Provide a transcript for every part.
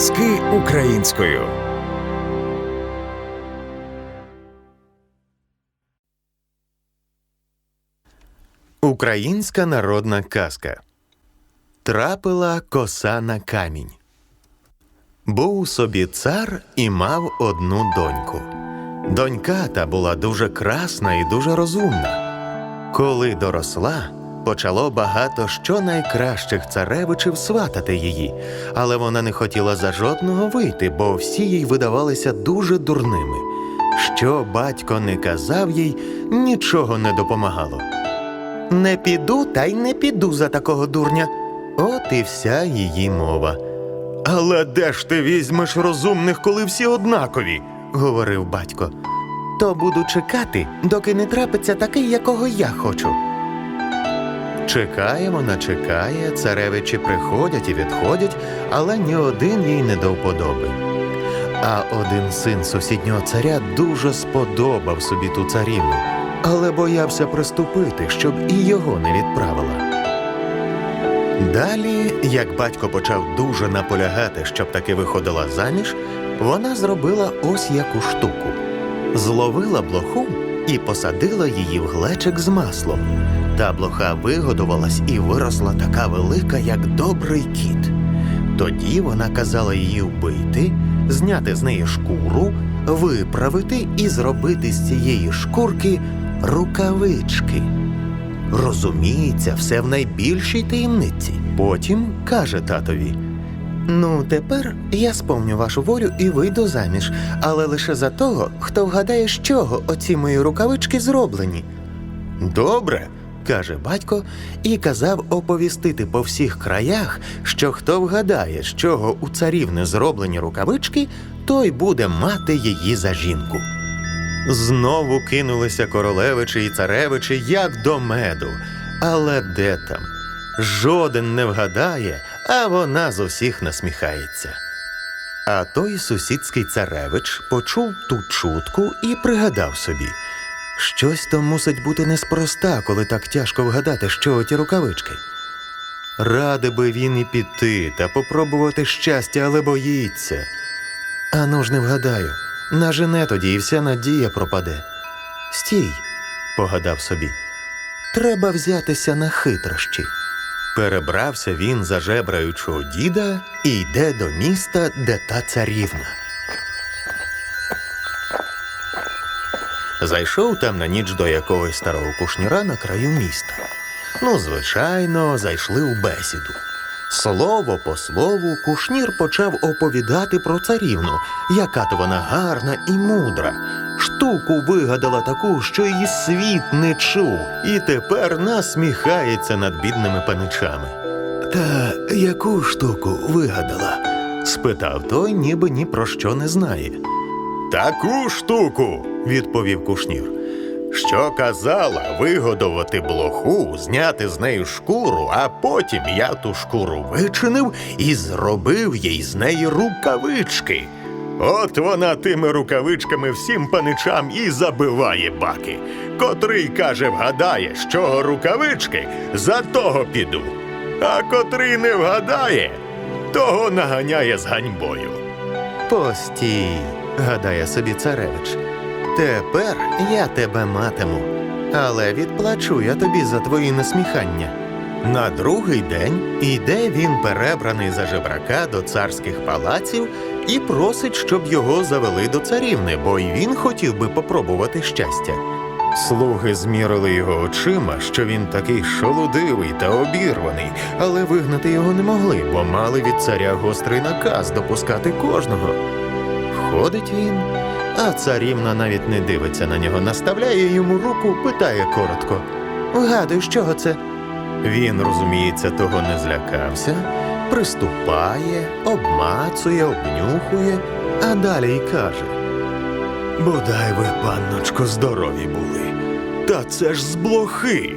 Аудіоказки українською. Українська народна казка Трапила коса на камінь. Був собі цар і мав одну доньку. Донька та була дуже красна і дуже розумна. Коли доросла, почало багато що найкращих царевичів сватати її, але вона не хотіла за жодного вийти, бо всі їй видавалися дуже дурними. Що батько не казав їй, нічого не допомагало. Не піду, та й не піду за такого дурня. От і вся її мова. Але де ж ти візьмеш розумних, коли всі однакові? говорив батько. То буду чекати, доки не трапиться такий, якого я хочу. Чекає вона, чекає, царевичі приходять і відходять, але ні один їй не до вподоби. А один син сусіднього царя дуже сподобав собі ту царівну, але боявся приступити, щоб і його не відправила. Далі, як батько почав дуже наполягати, щоб таки виходила заміж, вона зробила ось яку штуку: зловила блоху і посадила її в глечик з маслом. Та блоха вигодувалась і виросла така велика, як добрий кіт. Тоді вона казала її вбити, зняти з неї шкуру, виправити і зробити з цієї шкурки рукавички. Розуміється, все в найбільшій таємниці. Потім каже татові: Ну, тепер я сповню вашу волю і вийду заміж, але лише за того, хто вгадає, з чого оці мої рукавички зроблені. Добре, каже батько, і казав оповістити по всіх краях, що хто вгадає, з чого у царівни зроблені рукавички, той буде мати її за жінку. Знову кинулися королевичі і царевичі, як до меду. Але де там? Жоден не вгадає, а вона з усіх насміхається. А той сусідський царевич почув ту чутку і пригадав собі. Щось то мусить бути неспроста, коли так тяжко вгадати, що ті рукавички. Ради би він і піти та попробувати щастя, але боїться. Ану ж не вгадаю. Нажене тоді і вся надія пропаде. Стій, погадав собі. Треба взятися на хитрощі. Перебрався він за жебраючого діда і йде до міста, де та царівна. Зайшов там на ніч до якогось старого кушніра на краю міста. Ну, звичайно, зайшли у бесіду. Слово по слову, кушнір почав оповідати про царівну, яка то вона гарна і мудра. Штуку вигадала таку, що її світ не чув, і тепер насміхається над бідними паничами. Та яку штуку вигадала? спитав той, ніби ні про що не знає. Таку штуку, відповів кушнір. Що казала вигодувати блоху, зняти з неї шкуру, а потім я ту шкуру вичинив і зробив їй з неї рукавички. От вона тими рукавичками всім паничам і забиває баки. Котрий каже, вгадає, з чого рукавички, за того піду. А котрий не вгадає, того наганяє з ганьбою. Постій, гадає собі царевич. Тепер я тебе матиму, але відплачу я тобі за твої насміхання. На другий день іде він перебраний за жебрака до царських палаців і просить, щоб його завели до царівни, бо й він хотів би попробувати щастя. Слуги змірили його очима, що він такий шолудивий та обірваний, але вигнати його не могли, бо мали від царя гострий наказ допускати кожного. Ходить він, а царівна навіть не дивиться на нього, наставляє йому руку, питає коротко. Вгадуй, з чого це? Він, розуміється, того не злякався, приступає, обмацує, обнюхує, а далі й каже. Бодай ви, панночко, здорові були. Та це ж з блохи.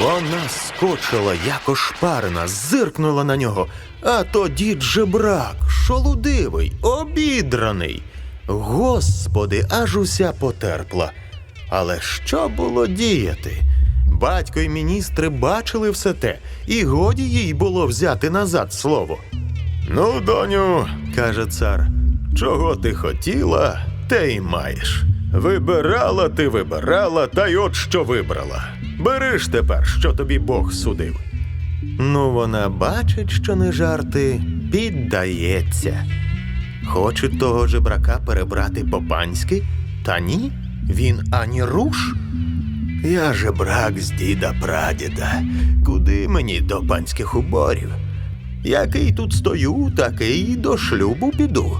Вона скочила, як ошпарена, зиркнула на нього, а тоді джебрак, шолудивий, обідраний. Господи, аж уся потерпла. Але що було діяти? Батько й міністри бачили все те, і годі їй було взяти назад слово. Ну, доню, каже цар, чого ти хотіла, те й маєш. Вибирала ти вибирала, та й от що вибрала. Бери ж тепер, що тобі Бог судив. Ну, вона бачить, що не жарти, піддається. Хоче того жебрака перебрати по-панськи, та ні, він ані руш. Я жебрак з діда прадіда. Куди мені до панських уборів? Який тут стою, такий до шлюбу піду.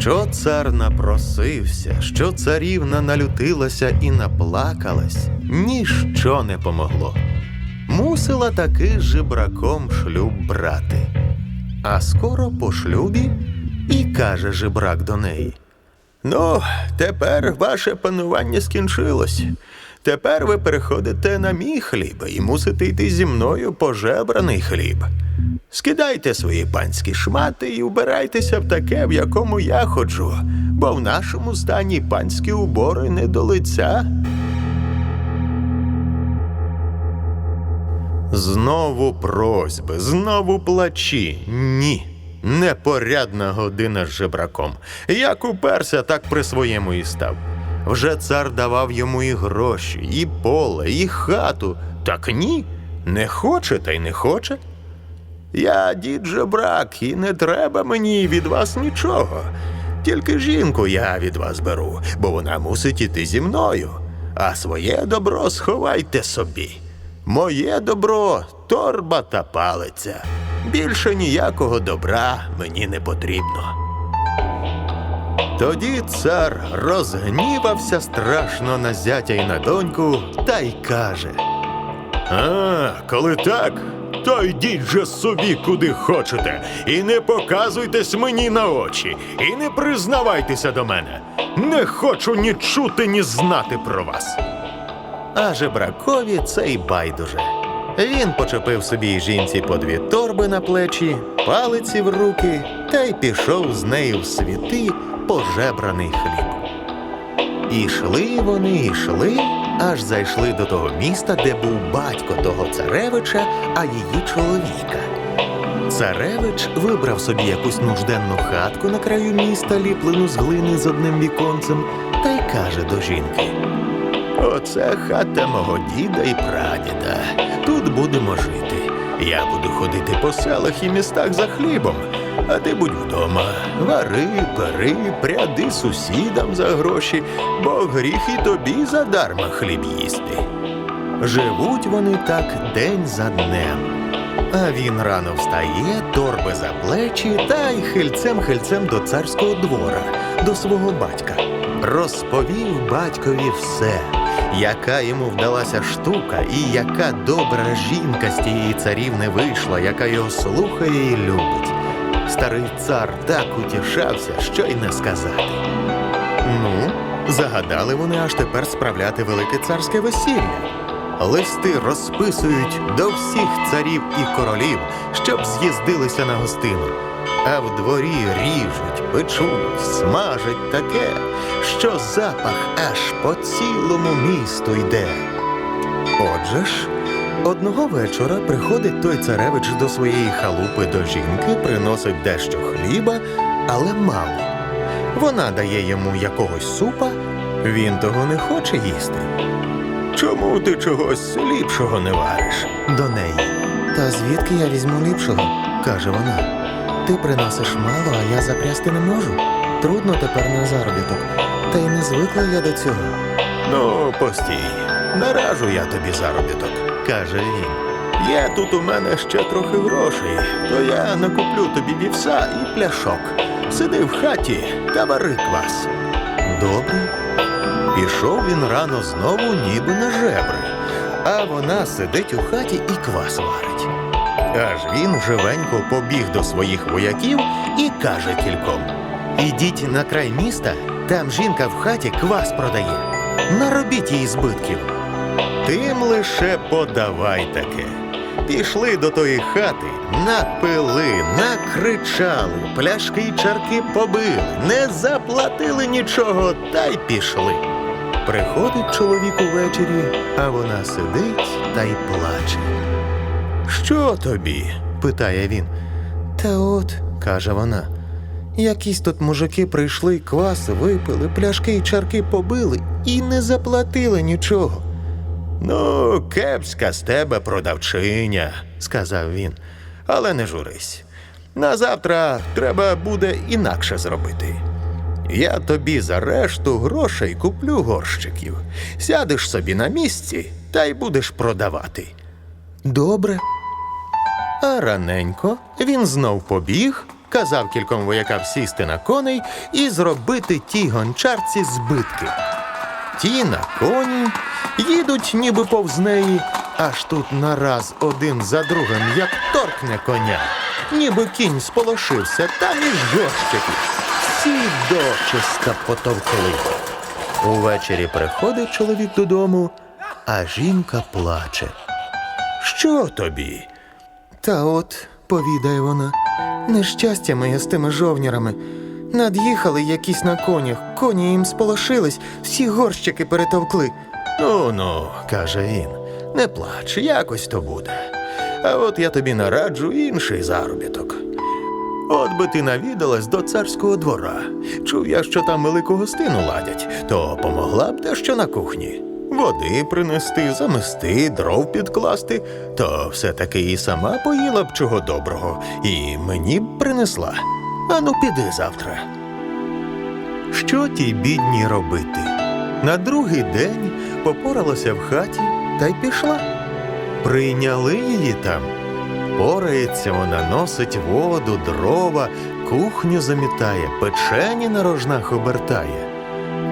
Що цар напросився, що царівна налютилася і наплакалась, ніщо не помогло. Мусила таки жебраком шлюб брати. А скоро по шлюбі і каже жебрак до неї. Ну, тепер ваше панування скінчилось. Тепер ви переходите на мій хліб і мусите йти зі мною по жебраний хліб. Скидайте свої панські шмати і убирайтеся в таке, в якому я ходжу, бо в нашому стані панські убори не до лиця. Знову просьби, знову плачі. Ні. Непорядна година з жебраком. Як уперся, так при своєму і став. Вже цар давав йому і гроші, і поле, і хату. Так ні, не хоче та й не хоче. Я дід жебрак, і не треба мені від вас нічого. Тільки жінку я від вас беру, бо вона мусить іти зі мною. А своє добро сховайте собі. Моє добро торба та палиця. Більше ніякого добра мені не потрібно. Тоді цар розгнівався страшно на зятя й на доньку та й каже. А, коли так, то йдіть же собі куди хочете, і не показуйтесь мені на очі, і не признавайтеся до мене. Не хочу ні чути, ні знати про вас. А жебракові це й байдуже. Він почепив собі жінці по дві торби на плечі, палиці в руки та й пішов з нею в світи пожебраний хліб. І йшли вони, йшли, аж зайшли до того міста, де був батько того царевича, а її чоловіка. Царевич вибрав собі якусь нужденну хатку на краю міста, ліплену з глини з одним віконцем, та й каже до жінки: Оце хата мого діда і прадіда. Тут будемо жити. Я буду ходити по селах і містах за хлібом, а ти будь вдома. Вари, пери, пряди сусідам за гроші, бо гріх і тобі задарма хліб їсти. Живуть вони так день за днем. А він рано встає, торби за плечі та й хильцем-хильцем до царського двора, до свого батька. Розповів батькові все, яка йому вдалася штука, і яка добра жінка з тієї царівни вийшла, яка його слухає і любить. Старий цар так утішався, що й не сказати. Ну, загадали вони аж тепер справляти велике царське весілля. Листи розписують до всіх царів і королів, щоб з'їздилися на гостину. А в дворі ріжуть, печуть, смажать таке, що запах аж по цілому місту йде. Отже ж, одного вечора приходить той царевич до своєї халупи до жінки, приносить дещо хліба, але мало. Вона дає йому якогось супа, він того не хоче їсти. Чому ти чогось ліпшого не вариш? До неї. Та звідки я візьму ліпшого? каже вона. Ти приносиш мало, а я запрясти не можу. Трудно тепер на заробіток. Та й не звикла я до цього. Ну, постій, наражу я тобі заробіток, каже він. Є тут у мене ще трохи грошей, то я накуплю тобі вівса і пляшок. Сиди в хаті та вари квас. Добре. Пішов він рано знову, ніби на жебри, а вона сидить у хаті і квас варить. Аж він живенько побіг до своїх вояків і каже кільком: Ідіть на край міста, там жінка в хаті квас продає. Наробіть їй збитків. Тим лише подавай таке. Пішли до тої хати, напили, накричали, пляшки й чарки побили, не заплатили нічого та й пішли. Приходить чоловік увечері, а вона сидить та й плаче. Що тобі? питає він. Та от, каже вона, якісь тут мужики прийшли, квас випили, пляшки і чарки побили і не заплатили нічого. Ну, кепська з тебе продавчиня, сказав він. Але не журись. На завтра треба буде інакше зробити. Я тобі за решту грошей куплю горщиків. Сядеш собі на місці та й будеш продавати. Добре. А раненько він знов побіг, казав кільком воякам сісти на коней і зробити тій гончарці збитки. Ті на коні їдуть ніби повз неї, аж тут нараз один за другим, як торкне коня, ніби кінь сполошився, та між горщиків. Всі дочиста потовкли. Увечері приходить чоловік додому, а жінка плаче. Що тобі? Та от, повідає вона, нещастя моє з тими жовнірами. Над'їхали якісь на конях, коні їм сполошились, всі горщики перетовкли. Ну ну, каже він, не плач, якось то буде. А от я тобі нараджу інший заробіток. От би ти навідалась до царського двора. Чув я, що там велику гостину ладять, то помогла б дещо на кухні. Води принести, замести, дров підкласти, то все-таки і сама поїла б чого доброго, і мені б принесла. Ану, піди завтра. Що тій бідній робити? На другий день попоралася в хаті та й пішла. Прийняли її там. Порається вона, носить воду, дрова, кухню замітає, печені на рожнах обертає.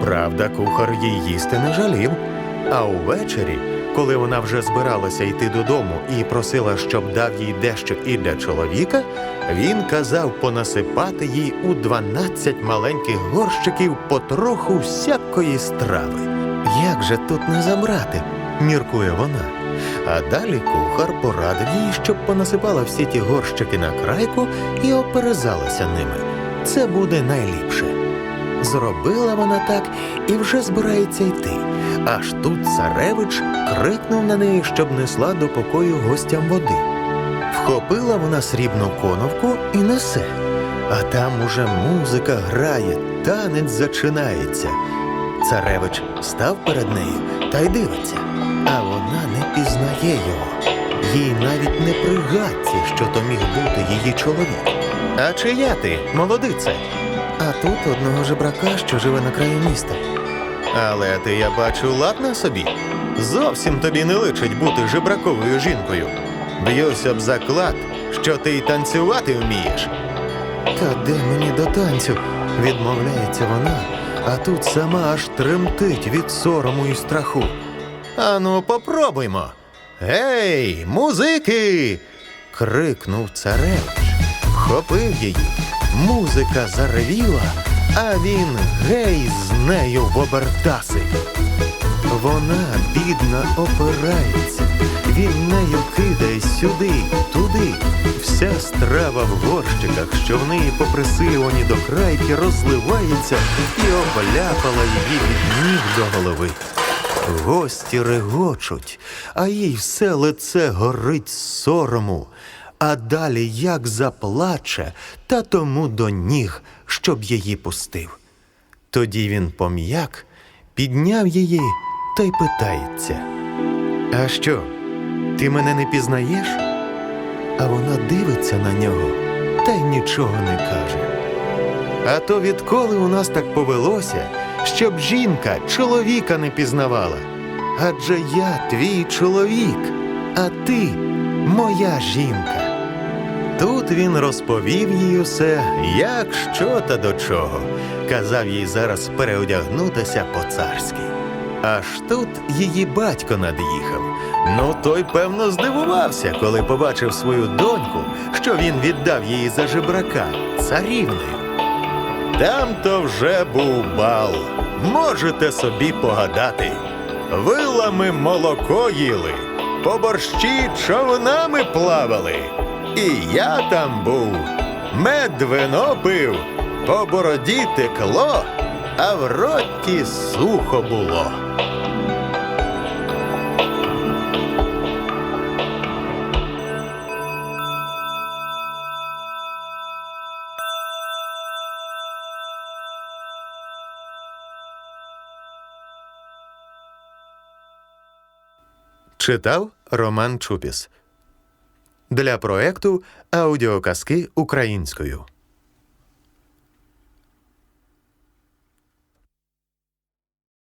Правда, кухар їй їсти не жалів. А увечері, коли вона вже збиралася йти додому і просила, щоб дав їй дещо і для чоловіка, він казав понасипати їй у дванадцять маленьких горщиків потроху всякої страви. Як же тут не забрати? міркує вона. А далі кухар порадив їй, щоб понасипала всі ті горщики на крайку і оперезалася ними. Це буде найліпше. Зробила вона так і вже збирається йти. Аж тут царевич крикнув на неї, щоб несла до покою гостям води. Вхопила вона срібну коновку і несе. А там уже музика грає, танець зачинається. Царевич став перед нею та й дивиться, а вона не пізнає його. Їй навіть не пригадці, що то міг бути її чоловік. А чия ти, молодице? А тут одного жебрака, що живе на краю міста. Але ти, я бачу, ладна собі. Зовсім тобі не личить бути жебраковою жінкою. Б'юся б заклад, що ти й танцювати вмієш. Та де мені до танцю? Відмовляється вона, а тут сама аж тремтить від сорому і страху. Ану, попробуймо. Гей, музики. крикнув царевич, вхопив її. Музика заревіла, а він гей з нею в обертаси. Вона, бідна, опирається, він нею кидає сюди, туди. Вся страва в горщиках, що в неї поприсилювані до крайки, розливається і обляпала її від ніг до голови. Гості регочуть, а їй все лице горить сорому. А далі як заплаче, та тому до ніг, щоб її пустив. Тоді він пом'як, підняв її та й питається. А що, ти мене не пізнаєш? А вона дивиться на нього та й нічого не каже. А то відколи у нас так повелося, щоб жінка чоловіка не пізнавала. Адже я твій чоловік, а ти моя жінка. Тут він розповів їй усе, як що та до чого. Казав їй зараз переодягнутися по-царськи. Аж тут її батько над'їхав. Ну, той, певно, здивувався, коли побачив свою доньку, що він віддав її за жебрака царівною. Там то вже був бал. Можете собі погадати. Вилами молоко їли, по борщі човнами плавали. І я там був, мед вино пив, по бороді текло, а в роті сухо було. Читав Роман Чупіс. Для проекту Аудіоказки українською.